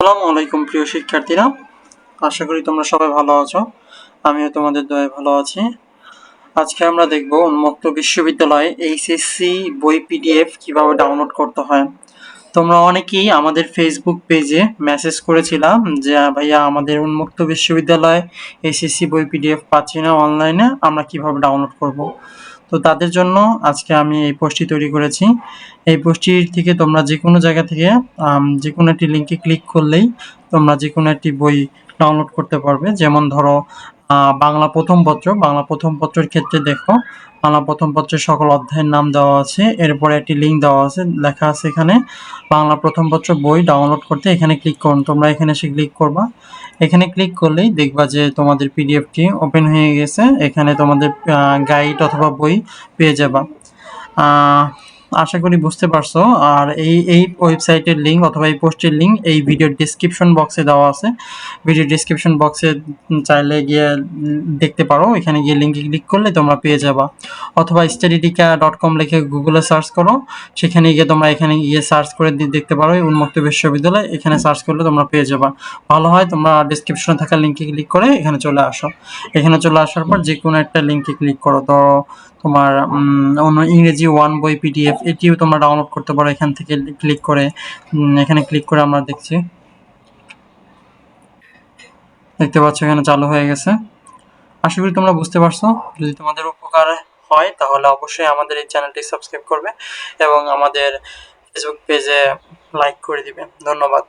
আসসালামু আলাইকুম প্রিয় শিক্ষার্থীরা। আশা করি তোমরা সবাই ভালো আছো। আমিও তোমাদের দয়ে ভালো আছি। আজকে আমরা দেখব উন্মুক্ত বিশ্ববিদ্যালয়ে এইচএসসি বই পিডিএফ কীভাবে ডাউনলোড করতে হয়। তোমরা অনেকেই আমাদের ফেসবুক পেজে মেসেজ করেছিলাম যে ভাইয়া, আমাদের উন্মুক্ত বিশ্ববিদ্যালয় এসএসসি বই পিডিএফ পাচ্ছি না অনলাইনে আমরা কীভাবে ডাউনলোড করব? তো তাদের জন্য আজকে আমি এই পোস্টটি তৈরি করেছি। এই পোস্টটির থেকে তোমরা যে কোনো জায়গা থেকে যে কোনো একটি লিঙ্কে ক্লিক করলেই তোমরা যে কোনো একটি বই ডাউনলোড করতে পারবে। যেমন ধরো বাংলা প্রথম পত্র। বাংলা প্রথম পত্রের ক্ষেত্রে দেখো বাংলা প্রথম পত্রের সকল অধ্যায়ের নাম দেওয়া আছে। এরপরে একটি লিঙ্ক দেওয়া আছে লেখা আছে এখানে বাংলা প্রথম পত্র বই ডাউনলোড করতে এখানে ক্লিক করুন। তোমরা এখানে এসে ক্লিক করবা। এখানে ক্লিক করলেই দেখবা যে তোমাদের পিডিএফটি ওপেন হয়ে গেছে। এখানে তোমাদের গাইড অথবা বই পেয়ে যাবা। আহ, আশা করি বুঝতে পারছ। আর এই এই ওয়েবসাইটের লিঙ্ক অথবা এই পোস্টের লিঙ্ক এই ভিডিওর ডিসক্রিপশন বক্সে দেওয়া আছে। ভিডিও ডিসক্রিপশন বক্সে চাইলে গিয়ে দেখতে পারো। এখানে গিয়ে লিঙ্কে ক্লিক করলে তোমরা পেয়ে যাবা। অথবা স্টাডিটিকা ডট কম লিখে গুগলে সার্চ করো। সেখানে গিয়ে তোমরা এখানে গিয়ে সার্চ করে দেখতে পারো উন্মুক্ত বিশ্ববিদ্যালয়। এখানে সার্চ করলে তোমরা পেয়ে যাবা। ভালো হয় তোমরা ডিসক্রিপশনে থাকা লিঙ্কে ক্লিক করে এখানে চলে আসো। এখানে চলে আসার পর যে কোনো একটা লিঙ্কে ক্লিক করো। তো তোমার অন্য ইংরেজি ওয়ান বই পিডিএফ এটিও তোমরা ডাউনলোড করতে পারো। এখান থেকে ক্লিক করে এখানে ক্লিক করে আমরা দেখছি। দেখতে পাচ্ছ এখানে চালু হয়ে গেছে। আশা করি তোমরা বুঝতে পারছ। যদি তোমাদের উপকার হয়, তাহলে অবশ্যই আমাদের এই চ্যানেলটি সাবস্ক্রাইব করবে এবং আমাদের ফেসবুক পেজে লাইক করে দিবে। ধন্যবাদ।